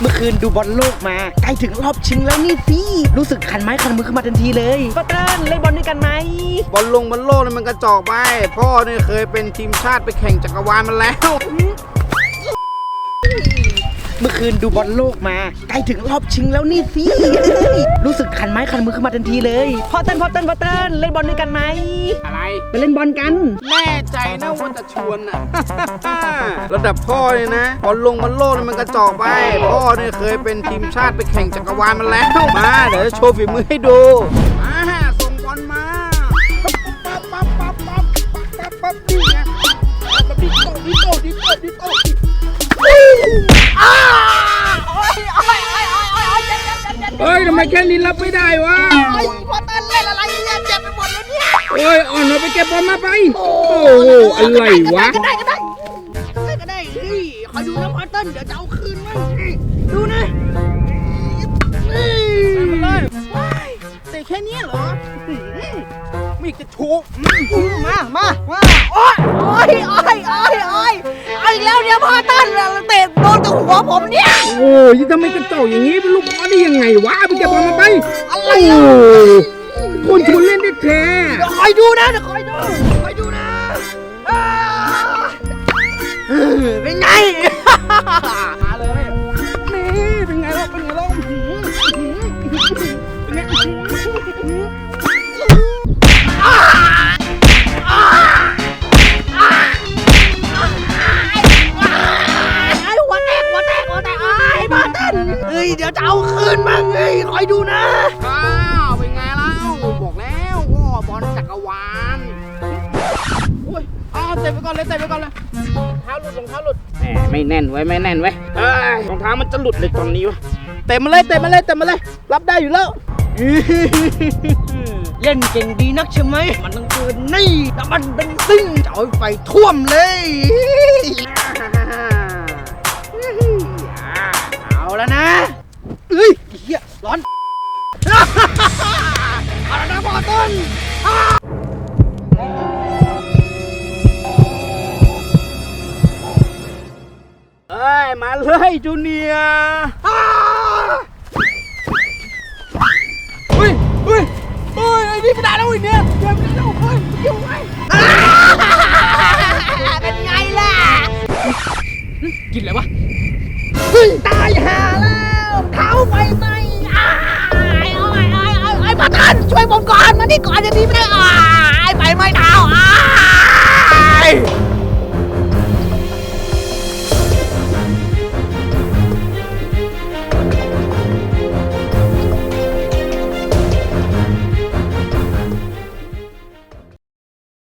เมื่อคืนดูบอลโลกมาใกล้ถึงรอบชิงแล้วนี่สิรู้สึกคันไม้คันมือขึ้นมาทันทีเลยป้าเติ้ลเล่นบอลด้วยกันไหมบอลลงบอลโลกนี่มันกระจอกไป พ่อเนี่ยเคยเป็นทีมชาติไปแข่งจักรวาลมาแล้ว เมื่อคืนดูบอลโลกมา ใกล้ถึงรอบชิงแล้วนี่สิ รู้สึกคันไม้คันมือขึ้นมาทันทีเลยพ่อเติ้ลพ่อเติ้ลพ่อเติ้ลเล่นบอลด้วยกันไหมอะไร ไปเล่นบอลกัน แน่ใจนะว่าจะชวนอะ ระดับพ่อเนี่ยนะบอลลงบอลโลกนี่มันกระจอกไป พ่อเนี่ยเคยเป็นทีมชาติไปแข่งจักรวาลมาแล้ว มา เดี๋ยวจะโชว์ฝีมือให้ดูมา เฮ้ยทำไมแค่นี้รับไม่ได้วะพอเต้นเล่นอะไรเนี่ยเจ็บไปหมดเลยเนี่ยเฮ้ยอ่อนเราไปเก็บบอลมาไป โอ้โหอะไรวะ ก็ได้ก็ได้ก็ได้ก็ได้เฮ้ยคอยดูนะพอเต้นเดี๋ยวจะเอาคืนมันดูนะนี่เลยว้ายแต่แค่นี้เหรอม่อยากจะโชว์มา มา มาโอ้ยโอ้ยโอ้ยโอ้ยโอ้ยอาอีกแล้วเนี่ยพอเต้นเตะโดนกับหัวผมเนี่ย ยทำไมกระจอกอย่างนี้เป็นลูกบอลได้ยังไงวะไปเก็บบอลมาไปอะไรโอ้อะคนชวนเล่นได้แท้เดี๋ยวคอยดูนะเดี๋ยวคอยดูคอยดูนะอ่าเออเป็นไง มาเลย นี่เป็นไงล่ะเป็นไงล่ะอื้อหืออื้อหือเป็นไงอื้อหือไอ้ จะเอาคืนมันเฮ้ยคอยดูนะ อ้าวเป็นไงเล่าบอกแล้วว่าบอลจักรวาลโอ้ยอ้าวเตะไปก่อนเลยเตะไปก่อนเลยรองเท้าหลุดรองเท้าหลุดแหมไม่แน่นไว้ไม่แน่นไว้เอ้ยรองเท้ามันจะหลุดเลยตอนนี้วะเตะมาเลยเตะมาเลยเตะมาเลย รับได้อยู่แล้วเล่นเก่งดีนักใช่ไหมมันต้องเกินนี่แต่มันเป็นซิ่งจะเอาไฟท่วมเลยเอาแล้วนะ เอ้ยเฮียร้อนเอาแล้วนะพ่อต้นเอ้ย มาเลยจูเนียร์เฮ้ยเฮ้ยเฮ้ยไอ้นี่ไม่ได้แล้วไอ้เนี่ยเดี๋ยวไม่ได้แล้วเฮ้ยเกี่ยวไว้เป็นไงล่ะ กินอะไรวะตายหาแล้ว เขาไฟไหมอ้ายอ้ยอ้ยอ้ไอ้ยพ่อต้นช่วยผมก่อนมานี่ก่อนจะดีไม่ได้อ้ายไปไหม้เท้